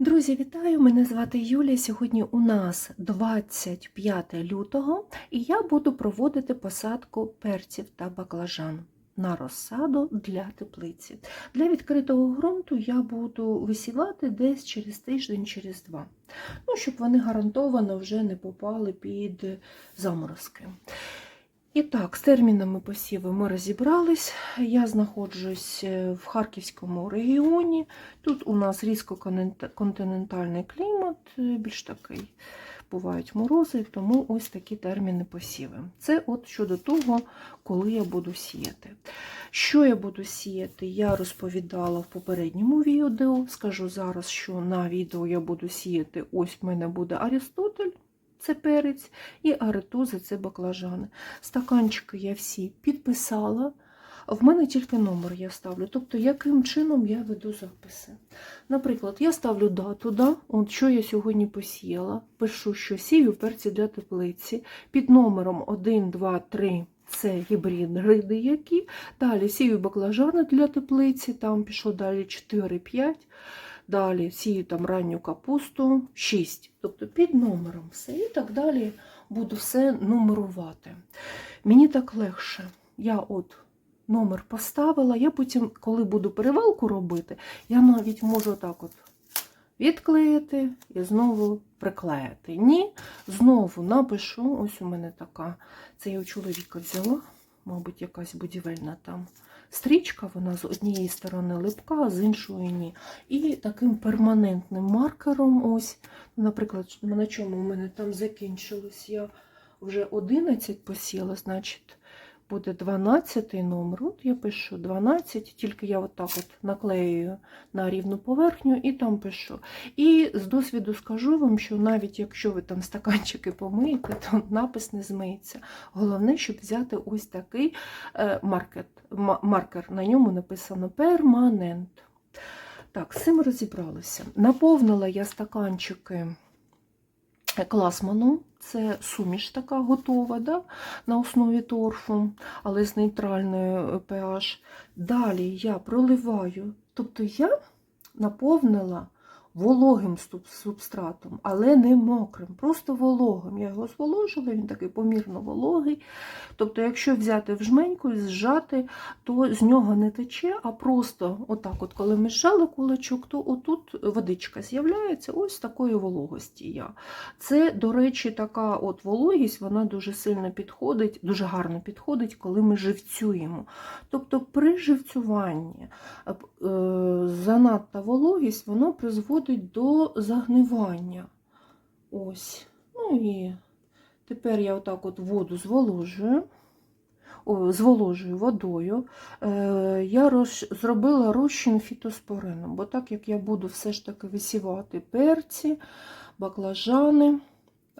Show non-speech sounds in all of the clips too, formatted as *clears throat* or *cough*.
Друзі, вітаю! Мене звати Юлія. Сьогодні у нас 25 лютого, і я буду проводити посадку перців та баклажан на розсаду для теплиці. Для відкритого ґрунту я буду висівати десь через тиждень, через два. Ну, щоб вони гарантовано вже не попали під заморозки. І так, з термінами посіву ми розібрались. Я знаходжусь е, в Харківському регіоні. Тут у нас різкоконтинентальний клімат, е, більш такий бувають морози, тому ось такі терміни посіви. Це от щодо того, коли я буду сіяти. Що я буду сіяти, я розповідала в попередньому відео. Скажу зараз, що на відео я буду сіяти, ось в мене буде Арістотель це перець, і аретузи це баклажани. Стаканчики я всі підписала. В мене тільки номер я ставлю. Тобто, яким чином я веду записи. Наприклад, я ставлю дату, да? От що я сьогодні посіяла. Пишу, що сію перці для теплиці. Під номером 1, 2, 3 це гібриди які. Далі сію баклажани для теплиці, там пішло далі 4, 5. Далі сію там ранню капусту 6. Тобто під номером все. І так далі буду все нумерувати. Мені так легше. Я от номер поставила, я потім, коли буду перевалку робити, я навіть можу так от відклеїти і знову приклеїти. Ні, знову напишу, ось у мене така, це я у чоловіка взяла, мабуть, якась будівельна там стрічка, вона з однієї сторони липка, а з іншої ні. І таким перманентним маркером, ось, наприклад, на чому у мене там закінчилось, я вже 11 посіла, значить, буде 12 номер. От я пишу 12, тільки я отак от наклеюю на рівну поверхню і там пишу. І з досвіду скажу вам, що навіть якщо ви там стаканчики помиєте, то напис не змиється. Головне, щоб взяти ось такий е, маркет, маркер. На ньому написано перманент. Так, з цим розібралися. Наповнила я стаканчики класману. Це суміш така готова да? на основі торфу, але з нейтральною pH. Далі я проливаю, тобто я наповнила вологим субстратом, але не мокрим, просто вологим. Я його зволожила, він такий помірно вологий. Тобто, якщо взяти в жменьку і зжати, то з нього не тече, а просто, отак, от, коли ми зжали кулачок, то отут водичка з'являється ось такої вологості. я. Це, до речі, така от вологість, вона дуже сильно підходить, дуже гарно підходить, коли ми живцюємо. Тобто при живцюванні е, занадта вологість, воно призводить до загнивання. Ось. Ну і тепер я отак от воду зволожую, о, зволожую водою. Е, Я роз, зробила розчин фітоспорином, бо так як я буду все ж таки висівати перці, баклажани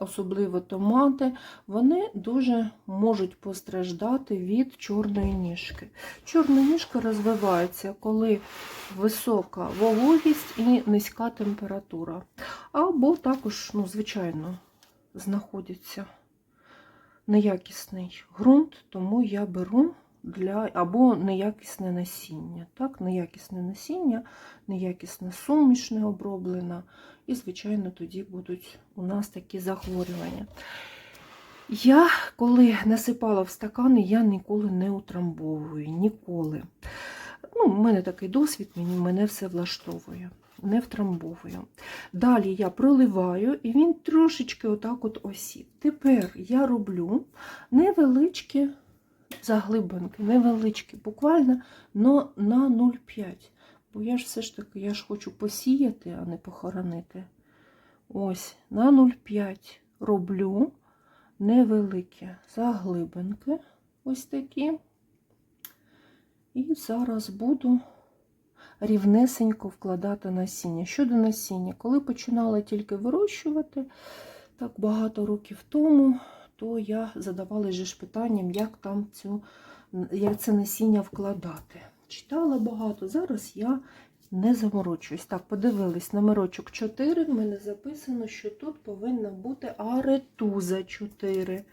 особливо томати, вони дуже можуть постраждати від чорної ніжки. Чорна ніжка розвивається, коли висока вологість і низька температура. Або також, ну, звичайно, знаходиться неякісний ґрунт, тому я беру для або неякісне насіння. Так, Неякісне насіння, неякісна суміш не оброблена. І, звичайно, тоді будуть у нас такі захворювання. Я, коли насипала в стакани, я ніколи не утрамбовую. Ніколи. Ну, У мене такий досвід, мене все влаштовує. Не втрамбовую. Далі я проливаю, і він трошечки отак от осів. Тепер я роблю невеличкі заглибинки, невеличкі, буквально но на 0,5. Бо я ж все ж таки я ж хочу посіяти, а не похоронити. Ось, на 0,5 роблю невеликі заглибинки, ось такі. І зараз буду рівнесенько вкладати насіння. Щодо насіння, коли починала тільки вирощувати, так багато років тому, то я задавалася ж питанням, як там цю, як це насіння вкладати. Читала багато, зараз я не заморочуюсь. Так, подивились, номерочок 4. В мене записано, що тут повинна бути аретуза 4.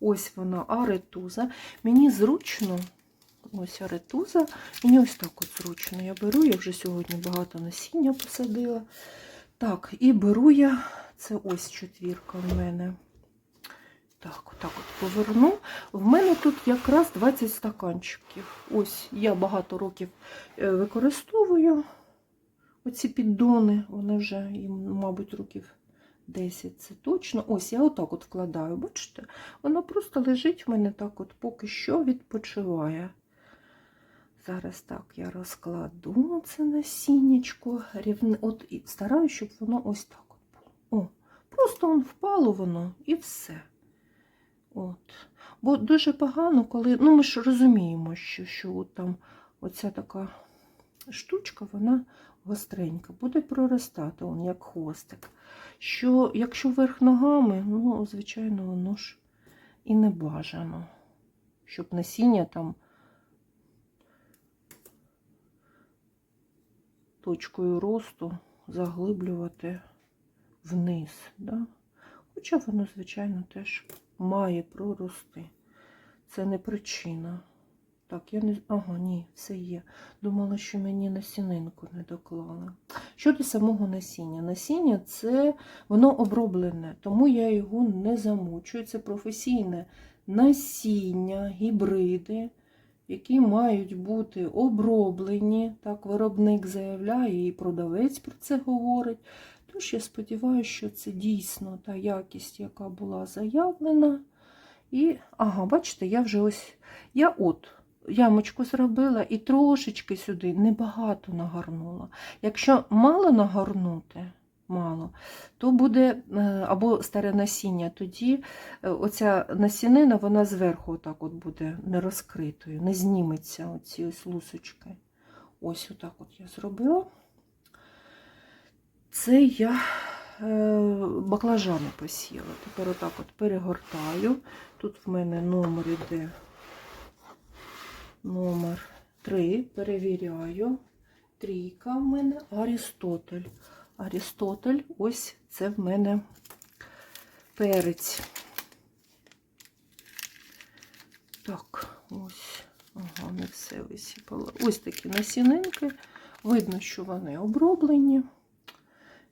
Ось вона, аретуза. Мені зручно, ось аретуза, мені ось так от зручно. Я беру, я вже сьогодні багато насіння посадила. Так, і беру я, це ось четвірка в мене. Так, отак от поверну. В мене тут якраз 20 стаканчиків. Ось я багато років е, використовую оці піддони. Вони вже, їм, мабуть, років 10, це точно. Ось я отак от вкладаю, бачите? Воно просто лежить в мене так от поки що відпочиває. Зараз так я розкладу це насіннячко. Рівне, от і стараюсь, щоб воно ось так от було. О, просто он впало воно і все. От. Бо дуже погано, коли. Ну, ми ж розуміємо, що, що там оця така штучка, вона гостренька, буде проростати, он, як хвостик. Що, якщо вверх ногами, ну, звичайно, воно ж і не бажано, щоб насіння там точкою росту заглиблювати вниз. Да? Хоча воно, звичайно, теж має прорости. Це не причина. Так, я не. Ага, ні, все є. Думала, що мені насінинку не доклали. Щодо самого насіння. Насіння це воно оброблене, тому я його не замучую. Це професійне насіння, гібриди, які мають бути оброблені. Так, виробник заявляє, і продавець про це говорить. Тож я сподіваюся, що це дійсно та якість, яка була заявлена. І, ага, бачите, я вже ось, я от ямочку зробила і трошечки сюди небагато нагарнула. Якщо мало нагорнути, мало, то буде е, або старе насіння, тоді е, оця насінина, вона зверху отак от буде не розкритою, не зніметься оці ось лусочки. Ось отак от я зробила. Це я е, баклажани посіяла. Тепер отак от перегортаю. Тут в мене номер іде номер 3. Перевіряю. Трійка в мене Арістотель. Арістотель, ось це в мене перець. Так, ось, ага, не все висіпала. Ось такі насінинки. Видно, що вони оброблені.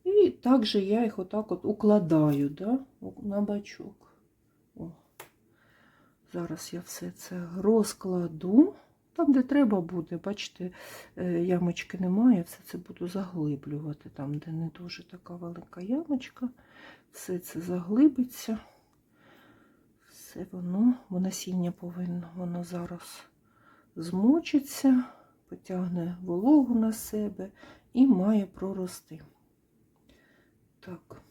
І також я їх отак от укладаю да, на бачок. О. Зараз я все це розкладу. Там, де треба буде, бачите, е, ямочки немає, все це буду заглиблювати. Там, де не дуже така велика ямочка, все це заглибиться. Все воно, бо насіння повинно, воно зараз змочиться, потягне вологу на себе і має прорости. Так.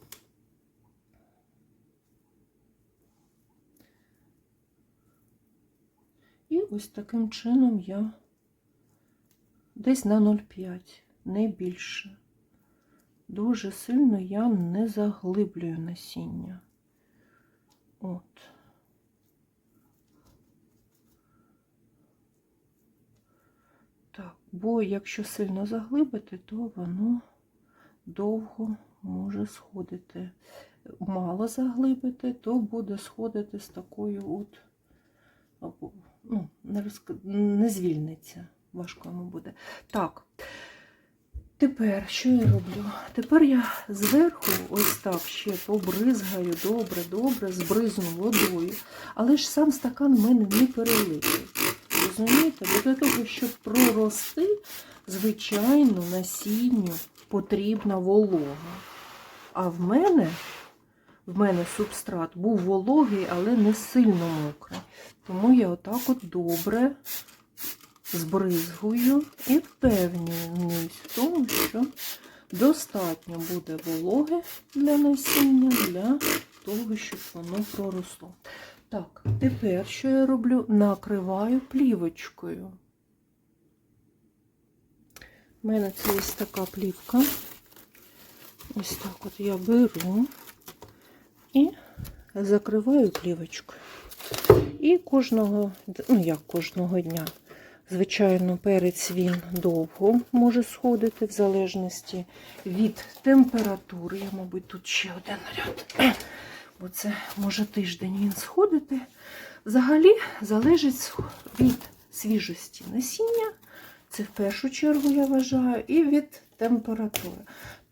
І ось таким чином я десь на 0,5, не більше. Дуже сильно я не заглиблюю насіння. От. Так, бо якщо сильно заглибити, то воно довго може сходити. Мало заглибити, то буде сходити з такою от, або, ну, не, розк... не звільниться. Важко йому буде. Так, тепер що я роблю? Тепер я зверху ось так ще побризгаю добре-добре, збризну водою. Але ж сам стакан в мене не перелитий. Розумієте? Бо для того, щоб прорости, звичайно, насінню потрібна волога. А в мене в мене субстрат був вологий, але не сильно мокрий. Тому я отак от добре збризгую і впевнююсь в тому, що достатньо буде вологи для насіння, для того, щоб воно проросло. Так, тепер що я роблю? Накриваю плівочкою. У мене це ось така плівка. Ось так от я беру і закриваю плівочкою. І кожного, ну як кожного дня, звичайно, перець він довго може сходити, в залежності від температури. Я, мабуть, тут ще один ряд, *clears throat* бо це може тиждень він сходити. Взагалі залежить від свіжості насіння. Це в першу чергу я вважаю, і від температури.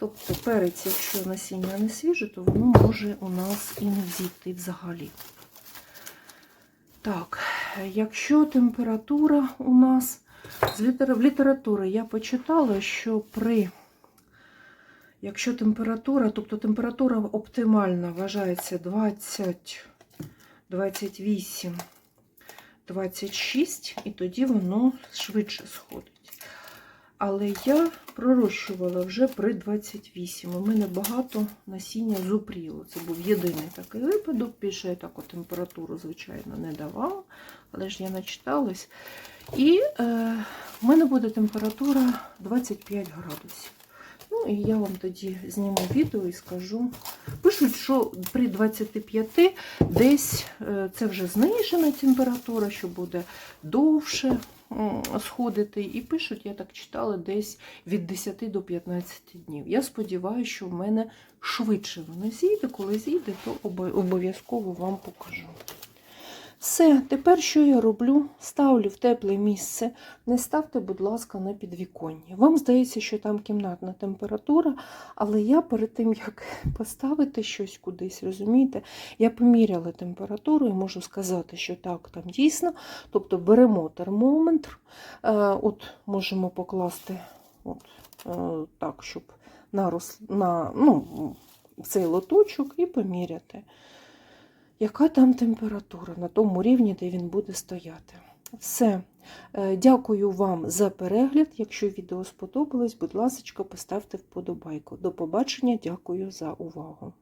Тобто перець, якщо насіння не свіже, то воно може у нас і не взійти взагалі. Так, якщо температура у нас з літер... в літературі я почитала, що при якщо температура, тобто температура оптимальна вважається 20, 28, 26, і тоді воно швидше сходить. Але я пророщувала вже при 28. У мене багато насіння зупріло. Це був єдиний такий випадок. Більше я таку температуру, звичайно, не давала, але ж я начиталась. І е, в мене буде температура 25 градусів. Ну, і я вам тоді зніму відео і скажу. Пишуть, що при 25 десь е, це вже знижена температура, що буде довше сходити. І пишуть, я так читала, десь від 10 до 15 днів. Я сподіваюся, що в мене швидше воно зійде. Коли зійде, то обов'язково вам покажу. Все, тепер що я роблю? Ставлю в тепле місце. Не ставте, будь ласка, на підвіконня. Вам здається, що там кімнатна температура, але я перед тим, як *laughs* поставити щось кудись, розумієте, я поміряла температуру і можу сказати, що так, там дійсно. Тобто беремо термометр, е, от можемо покласти от, е, так, щоб на, на ну, цей лоточок і поміряти яка там температура на тому рівні, де він буде стояти. Все. Е, Дякую вам за перегляд. Якщо відео сподобалось, будь ласка, поставте вподобайку. До побачення, дякую за увагу.